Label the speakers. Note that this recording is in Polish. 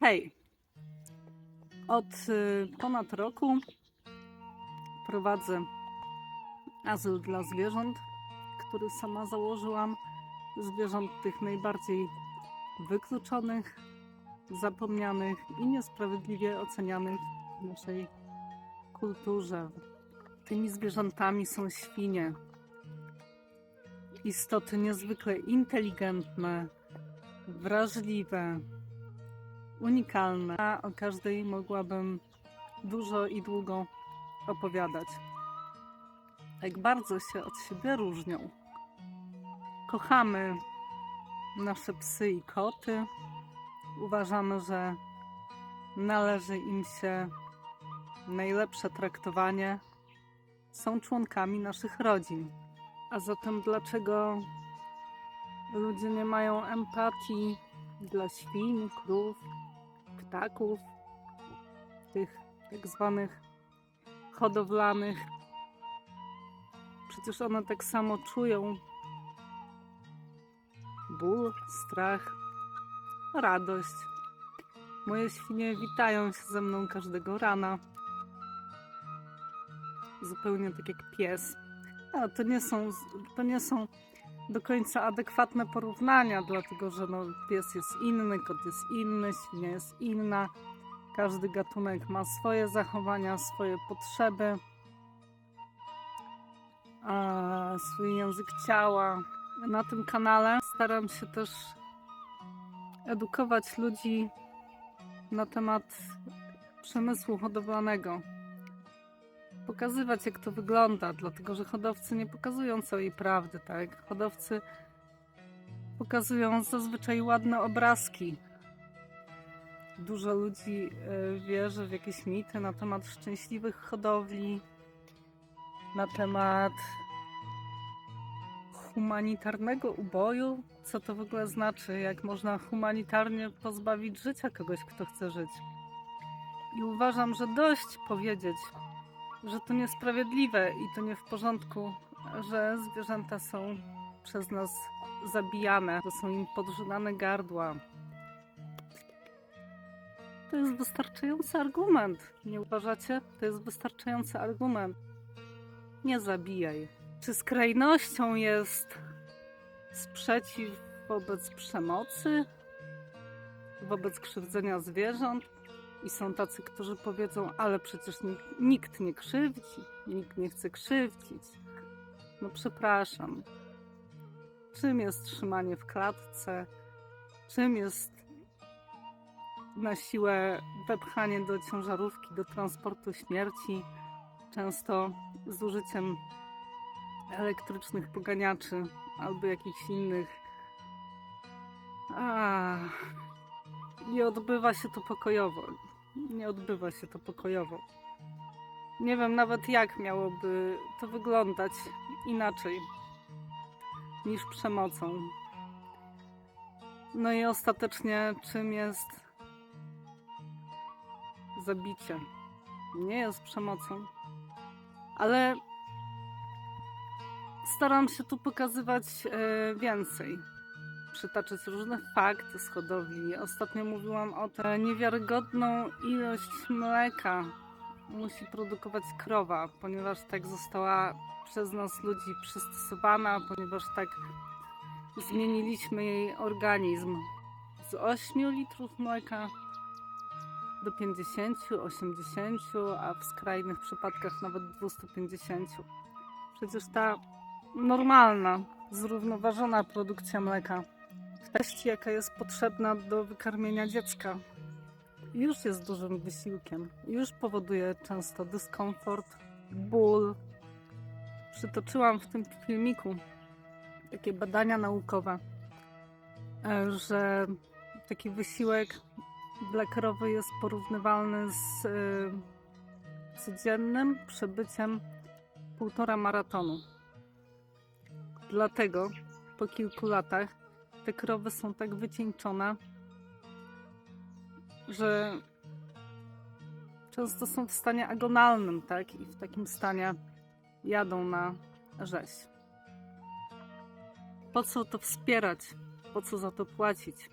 Speaker 1: Hej! Od y, ponad roku prowadzę azyl dla zwierząt, który sama założyłam. Zwierząt tych najbardziej wykluczonych, zapomnianych i niesprawiedliwie ocenianych w naszej kulturze. Tymi zwierzętami są świnie. Istoty niezwykle inteligentne, wrażliwe, unikalne. A o każdej mogłabym dużo i długo opowiadać. Jak bardzo się od siebie różnią. Kochamy nasze psy i koty. Uważamy, że należy im się najlepsze traktowanie. Są członkami naszych rodzin. A zatem dlaczego ludzie nie mają empatii dla świń, krów, ptaków, tych tak zwanych hodowlanych? Przecież one tak samo czują ból, strach, radość. Moje świnie witają się ze mną każdego rana. Zupełnie tak jak pies. A to nie są, to nie są do końca adekwatne porównania, dlatego że no, pies jest inny, kot jest inny, świnia jest inna. Każdy gatunek ma swoje zachowania, swoje potrzeby, a, swój język ciała. Na tym kanale staram się też edukować ludzi na temat przemysłu hodowlanego. Pokazywać, jak to wygląda, dlatego że hodowcy nie pokazują całej prawdy, tak? Hodowcy pokazują zazwyczaj ładne obrazki. Dużo ludzi e, wierzy w jakieś mity na temat szczęśliwych hodowli, na temat humanitarnego uboju. Co to w ogóle znaczy? Jak można humanitarnie pozbawić życia kogoś, kto chce żyć? I uważam, że dość powiedzieć, że to niesprawiedliwe i to nie w porządku, że zwierzęta są przez nas zabijane, że są im podrzynane gardła. To jest wystarczający argument. Nie uważacie? To jest wystarczający argument. Nie zabijaj. Czy skrajnością jest sprzeciw wobec przemocy, wobec krzywdzenia zwierząt? I są tacy, którzy powiedzą, ale przecież nikt, nikt nie krzywdzi, nikt nie chce krzywdzić. No przepraszam. Czym jest trzymanie w klatce? Czym jest na siłę wepchanie do ciężarówki, do transportu śmierci, często z użyciem elektrycznych poganiaczy albo jakichś innych. A, nie odbywa się to pokojowo. Nie odbywa się to pokojowo. Nie wiem nawet jak miałoby to wyglądać inaczej niż przemocą. No i ostatecznie czym jest zabicie? Nie jest przemocą. Ale staram się tu pokazywać e, więcej. Przytaczać różne fakty z hodowli. Ostatnio mówiłam o tę niewiarygodną ilość mleka musi produkować krowa, ponieważ tak została przez nas ludzi przystosowana, ponieważ tak zmieniliśmy jej organizm. Z 8 litrów mleka do 50, 80, a w skrajnych przypadkach nawet 250. Przecież ta normalna, zrównoważona produkcja mleka treści, jaka jest potrzebna do wykarmienia dziecka, już jest dużym wysiłkiem. Już powoduje często dyskomfort, ból. Przytoczyłam w tym filmiku takie badania naukowe, e, że taki wysiłek dla krowy jest porównywalny z y, codziennym przebyciem półtora maratonu. Dlatego po kilku latach te krowy są tak wycieńczone, że często są w stanie agonalnym, tak? I w takim stanie jadą na rzeź. Po co to wspierać? Po co za to płacić?